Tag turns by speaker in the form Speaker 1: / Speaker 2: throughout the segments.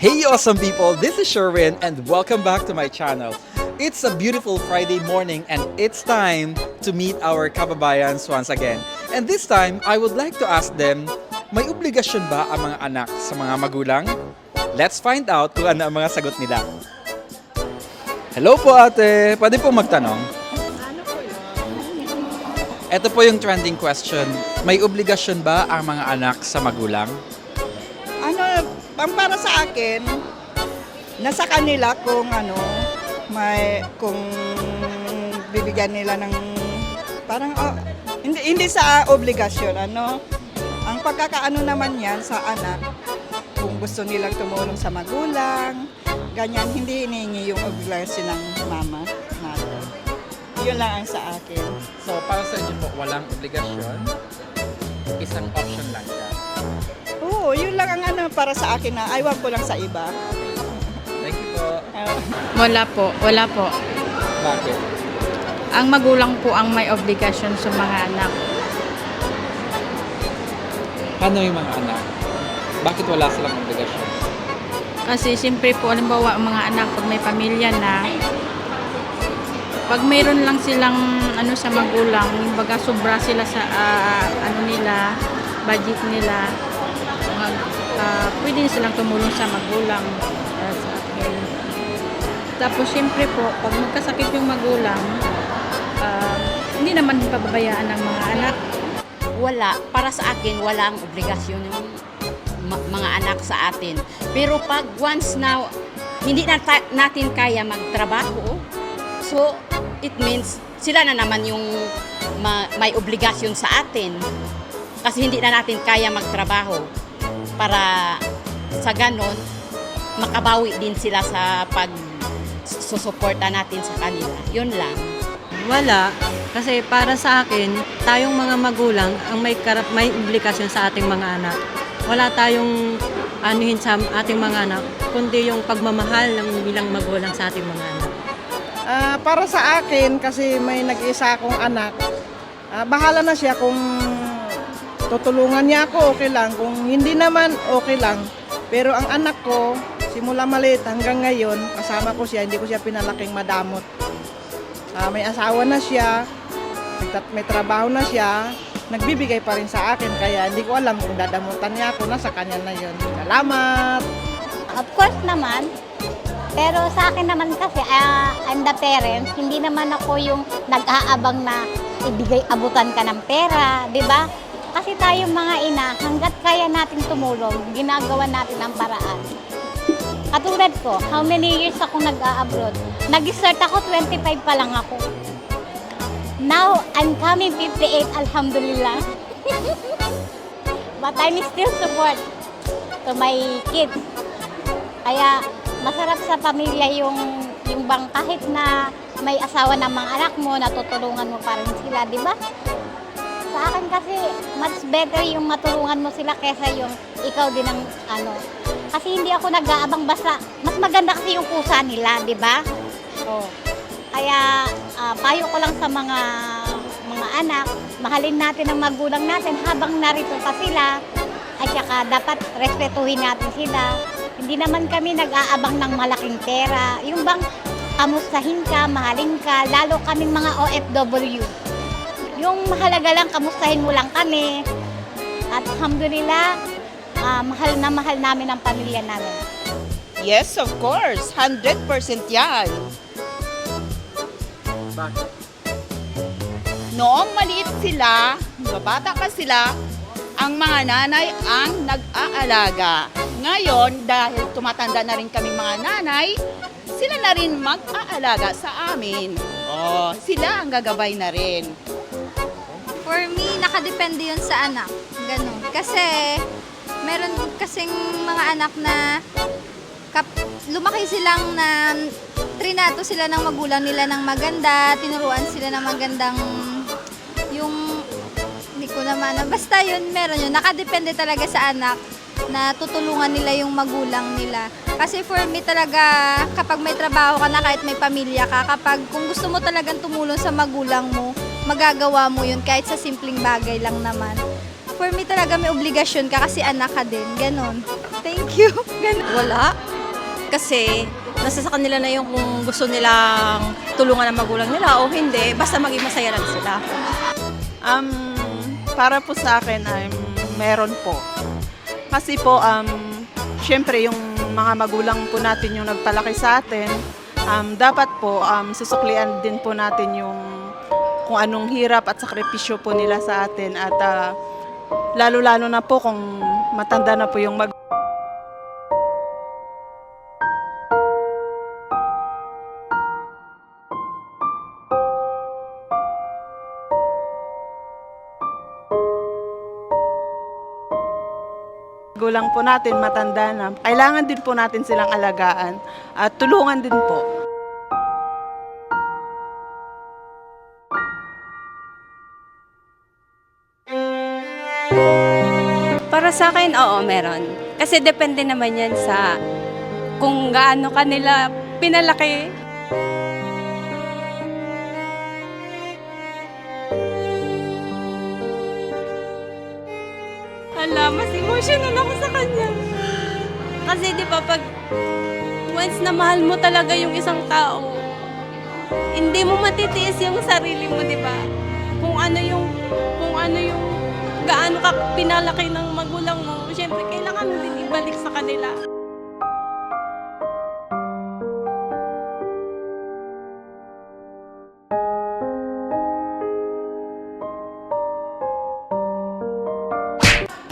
Speaker 1: Hey awesome people, this is Sherwin and welcome back to my channel. It's a beautiful Friday morning and it's time to meet our kababayans once again. And this time, I would like to ask them, may obligasyon ba ang mga anak sa mga magulang? Let's find out kung ano ang mga sagot nila. Hello po ate, pwede po magtanong? Ito po yung trending question. May obligasyon ba ang mga anak sa magulang?
Speaker 2: ano, ang para sa akin, nasa kanila kung ano, may, kung bibigyan nila ng, parang, oh, hindi, hindi sa obligasyon, ano, ang pagkakaano naman yan sa anak, kung gusto nilang tumulong sa magulang, ganyan, hindi hinihingi yung obligasyon ng mama, mother. Yun lang ang sa akin.
Speaker 1: So, para sa inyo po, walang obligasyon. Isang option lang siya.
Speaker 2: Yun ano para sa akin na aywan ko lang sa iba.
Speaker 1: Thank you po.
Speaker 2: Ah,
Speaker 3: Wala po, wala po.
Speaker 1: Bakit?
Speaker 3: Ang magulang po ang may obligasyon sa mga anak.
Speaker 1: Paano yung mga anak? Bakit wala silang obligasyon?
Speaker 3: Kasi siyempre po, halimbawa, ang mga anak, pag may pamilya na, pag mayroon lang silang ano sa magulang, baga sobra sila sa ah, ano nila, budget nila, mag, ah, pwede silang tumulong sa magulang. para sa akin. Tapos siyempre po, pag magkasakit yung magulang, ah, hindi naman pababayaan ng mga anak.
Speaker 4: wala, para sa akin, wala ang obligasyon yung mga anak sa atin. Pero pag once na hindi na natin kaya magtrabaho, so it means sila na naman yung ma- may obligasyon sa atin. Kasi hindi na natin kaya magtrabaho para sa ganon, makabawi din sila sa pag susuporta natin sa kanila. Yun lang.
Speaker 5: Wala. Kasi para sa akin, tayong mga magulang ang may karap, may obligasyon sa ating mga anak. Wala tayong anuhin sa ating mga anak, kundi yung pagmamahal ng bilang magulang sa ating mga anak.
Speaker 6: Ah, para sa akin, kasi may nag-isa akong anak, ah, bahala na siya kung tutulungan niya ako, okay lang. Kung hindi naman, okay lang. Pero ang anak ko, simula maliit hanggang ngayon, kasama ko siya, hindi ko siya pinalaking madamot. Ah, may asawa na siya, may, trabaho na siya, nagbibigay pa rin sa akin. Kaya hindi ko alam kung dadamutan niya ako, nasa kanya na yun. Salamat!
Speaker 7: Of course naman. Pero sa akin naman kasi, ah, I'm the parent, hindi naman ako yung nag-aabang na ibigay abutan ka ng pera, di ba? Kasi tayo mga ina, hanggat kaya natin tumulong, ginagawa natin ang paraan. Katulad ko, how many years ako nag-a-abroad? Nag-start ako, 25 pa lang ako. Now, I'm coming 58, alhamdulillah. But I'm still support to my kids. Kaya masarap sa pamilya yung yung bang kahit na may asawa ng mga anak mo, natutulungan mo pa rin sila, di ba? Sa akin kasi, much better yung matulungan mo sila kesa yung ikaw din ang ano. Kasi hindi ako nag-aabang basta, mas maganda kasi yung kusa nila, di ba? Oh. Kaya ah, payo ko lang sa mga mga anak, mahalin natin ang magulang natin habang narito pa sila. At saka dapat respetuhin natin sila. Hindi naman kami nag-aabang ng malaking pera. Yung bang kamustahin ka, mahalin ka, lalo kaming mga OFW. Yung mahalaga lang, kamustahin mo lang kami. At alhamdulillah, ah, mahal na mahal namin ang pamilya namin.
Speaker 2: Yes, of course. 100% yan.
Speaker 1: Bakit?
Speaker 2: Noong maliit sila, babata pa sila, ang mga nanay ang nag-aalaga. Ngayon, dahil tumatanda na rin kami mga nanay, sila na rin mag-aalaga sa amin. Oh, sila ang gagabay na rin.
Speaker 8: For me, nakadepende yun sa anak. Ganun. Kasi, meron kasing mga anak na kap, lumaki silang na trinato sila ng magulang nila ng maganda, tinuruan sila ng magandang yung hindi ko naman, basta yun, meron yun. Nakadepende talaga sa anak na tutulungan nila yung magulang nila. Kasi for me talaga, kapag may trabaho ka na, kahit may pamilya ka, kapag kung gusto mo talagang tumulong sa magulang mo, magagawa mo yun kahit sa simpleng bagay lang naman. For me talaga may obligasyon ka kasi anak ka din. Ganon. Thank you. Ganon.
Speaker 5: Wala.
Speaker 9: Kasi nasa sa kanila na yung kung gusto nilang tulungan ang magulang nila o hindi, basta maging masaya lang sila.
Speaker 10: Um, para po sa akin ay meron po. Kasi po, um, syempre yung mga magulang po natin yung nagpalaki sa atin, um, dapat po um, susuklian din po natin yung kung anong hirap at sakripisyo po nila sa atin at ah, lalo-lalo na po kung matanda na po yung mag magulang po natin matanda na. Kailangan din po natin silang alagaan at tulungan din po.
Speaker 9: Para sa akin, oo, meron. Kasi depende naman yan sa kung gaano kanila pinalaki. Hala, mas emotional ako sa kanya. Kasi di ba pag once na mahal mo talaga yung isang tao, hindi mo matitiis yung sarili mo, di ba? Kung ano yung, gaano ka pinalaki ng magulang mo, syempre kailangan mo din ibalik sa kanila.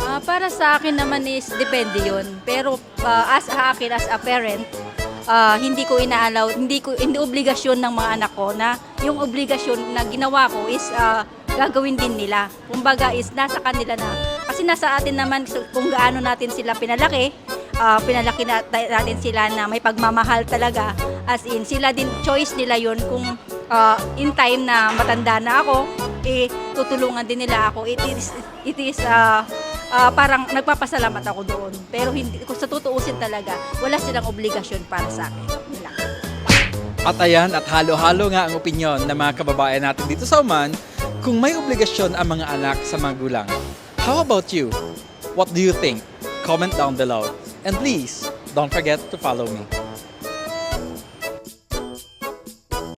Speaker 11: Ah, para sa akin naman is depende yun. Pero ah, as a akin as a parent, ah, hindi ko inaalaw, hindi ko hindi obligasyon ng mga anak ko na yung obligasyon na ginawa ko is ah, gagawin din nila. Kumbaga is nasa kanila na. Kasi nasa atin naman kung gaano natin sila pinalaki, ah, pinalaki na, natin sila na may pagmamahal talaga. As in, sila din, choice nila yun kung ah, in time na matanda na ako, eh, tutulungan din nila ako. It is, it is ah, ah, parang nagpapasalamat ako doon. Pero hindi, kung sa tutuusin talaga, wala silang obligasyon para sa akin. Yun.
Speaker 1: At ayan, at halo-halo nga ang opinyon ng mga kababayan natin dito sa Oman kung may obligasyon ang mga anak sa magulang. How about you? What do you think? Comment down below. And please, don't forget to follow me.